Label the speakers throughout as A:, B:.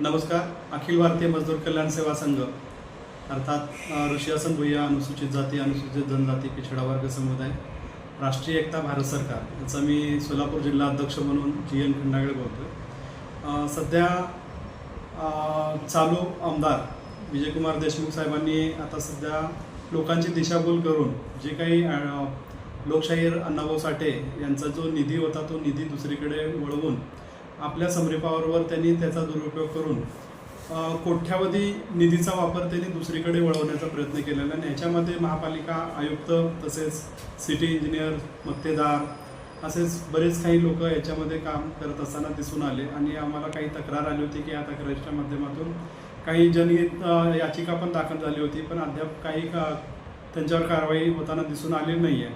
A: नमस्कार. अखिल भारतीय मजदूर कल्याण सेवा संघ अर्थात अ, ऋषी अनुसूचित जाती अनुसूचित जनजाती पिछडा वर्ग समुदाय राष्ट्रीय एकता भारत सरकार याचा मी सोलापूर जिल्हा अध्यक्ष म्हणून जी एन खंडागळे बोलतोय. सध्या चालू आमदार विजयकुमार देशमुख साहेबांनी आता सध्या लोकांची दिशाभूल करून जे काही लोकशाहीर अण्णाभाऊ साठे यांचा जो निधी होता तो निधी दुसरीकडे वळवून आपल्या समरेपावरवर त्यांनी त्याचा दुरुपयोग करून कोट्यावधी निधीचा वापर त्यांनी दुसरीकडे वळवण्याचा प्रयत्न केलेला आणि याच्यामध्ये महापालिका आयुक्त तसेच सिटी इंजिनियर मक्तेदार असेच बरेच काही लोक याच्यामध्ये काम करत असताना दिसून आले. आणि आम्हाला काही तक्रार आली होती की या तक्रारीच्या माध्यमातून काही जनहित याचिका पण दाखल झाली होती पण अद्याप काही का त्यांच्यावर कारवाई होताना दिसून आलेली नाही आहे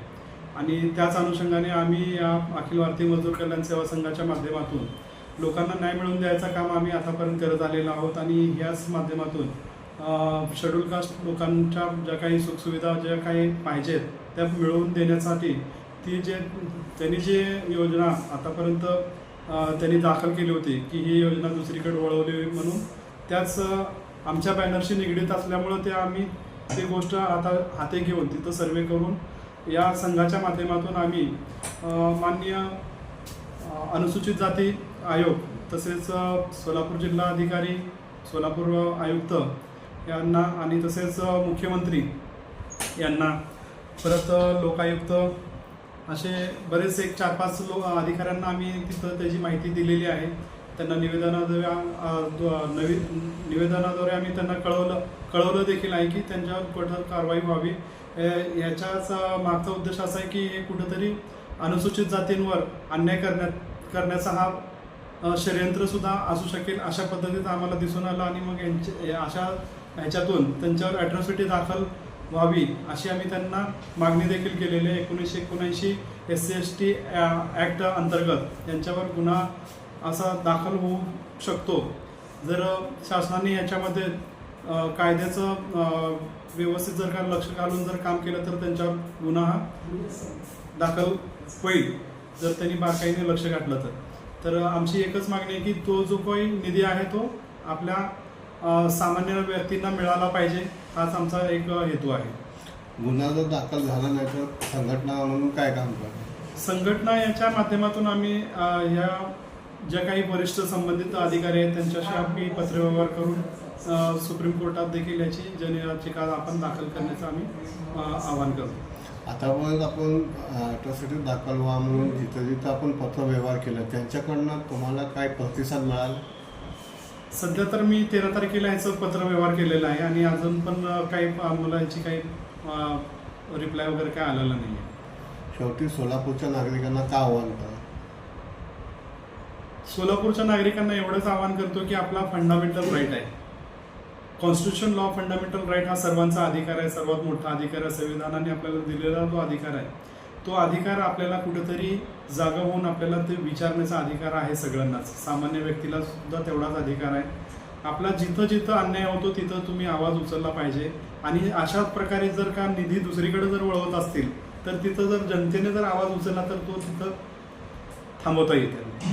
A: आणि त्याच अनुषंगाने आम्ही या अखिल भारतीय मजदूर कल्याण सेवा संघाच्या माध्यमातून लोकांना न्याय मिळवून द्यायचं काम आम्ही आतापर्यंत करत आलेलो आहोत आणि ह्याच माध्यमातून शेड्यूल कास्ट लोकांच्या ज्या काही सुखसुविधा ज्या काही पाहिजेत त्या मिळवून देण्यासाठी ती जे त्यांनी जे योजना आतापर्यंत त्यांनी दाखल केली होती की ही योजना दुसरीकडे वळवली म्हणून त्याच आमच्या बॅनरशी निगडीत असल्यामुळं ते आम्ही ती गोष्ट आता हाती घेऊन तिथं सर्वे करून या संघाच्या माध्यमातून आम्ही माननीय अनुसूचित जाती आयोग तसेच सोलापूर जिल्हा अधिकारी सोलापूर आयुक्त यांना आणि तसेच मुख्यमंत्री यांना परत लोकायुक्त असे बरेच एक चार पाच लो अधिकाऱ्यांना आम्ही तिथं त्याची माहिती दिलेली आहे. त्यांना निवेदनाद्वारे नवी निवेदनाद्वारे आम्ही त्यांना कळवलं कळवलं देखील आहे की त्यांच्यावर कठोर कारवाई व्हावी. याच्याच मागचा उद्देश असा आहे की हे कुठंतरी अनुसूचित जातींवर अन्याय करण्यात करण्याचा हा षडयंत्रसुद्धा षडयंत्र सुद्धा असू शकेल अशा पद्धतीत आम्हाला दिसून आलं आणि मग यांचे या- अशा ह्याच्यातून त्यांच्यावर ॲट्रॉसिटी दाखल व्हावी अशी आम्ही त्यांना मागणी देखील केलेली आहे. एकोणीसशे एकोणऐंशी S C S T act अंतर्गत यांच्यावर गुन्हा असा दाखल होऊ शकतो. जर शासनाने याच्यामध्ये कायद्याचं व्यवस्थित जर का लक्ष घालून जर काम केलं तर त्यांच्यावर गुन्हा दाखल होईल जर त्यांनी बारकाईने लक्ष घातलं तर. तर आमची एकच मागणी आहे की तो जो काही निधी आहे तो आपल्या सामान्य व्यक्तींना मिळाला पाहिजे हाच आमचा एक हेतू आहे.
B: गुन्हा जर दाखल झाला नाही तर संघटना म्हणून काय काम करणार?
A: संघटना याच्या माध्यमातून आम्ही या ज्या काही वरिष्ठ संबंधित अधिकारी आहेत त्यांच्याशी आम्ही पत्रव्यवहार करून सुप्रीम कोर्टात देखील याची जनयाचिका आपण दाखल करण्याचं आम्ही आवाहन करतो.
B: आतापर्यंत आपण अॅट्रॉसिटी दाखल व्हा म्हणून जिथं जिथं आपण पत्रव्यवहार केला त्यांच्याकडनं तुम्हाला काय प्रतिसाद मिळाला?
A: सध्या तर मी तेरा तारखेला याचं पत्र व्यवहार केलेला आहे आणि अजून पण काही मुलांची काही रिप्लाय वगैरे काय आलेला नाही आहे
B: शेवटी सोलापूरच्या नागरिकांना का आव्हान करा?
A: सोलापूरच्या नागरिकांना एवढंच आवाहन करतो की आपला फंडामेंटल राईट आहे. कॉन्स्टिट्यूशन लॉ फंडामेंटल राईट हा सर्वांचा अधिकार आहे सर्वात मोठा अधिकार आहे. संविधानाने आपल्याला दिलेला जो अधिकार आहे तो अधिकार आपल्याला कुठेतरी जागा होऊन आपल्याला ते विचारण्याचा अधिकार आहे सगळ्यांनाच. सामान्य व्यक्तीला सुद्धा तेवढाच अधिकार आहे. आपला जिथं जिथं अन्याय होतो तिथं तुम्ही आवाज उचलला पाहिजे. आणि अशा प्रकारे जर का निधी दुसरीकडे जर वळवत असतील तर तिथं जर जनतेने जर आवाज उचलला तर तो तिथं थांबवता येते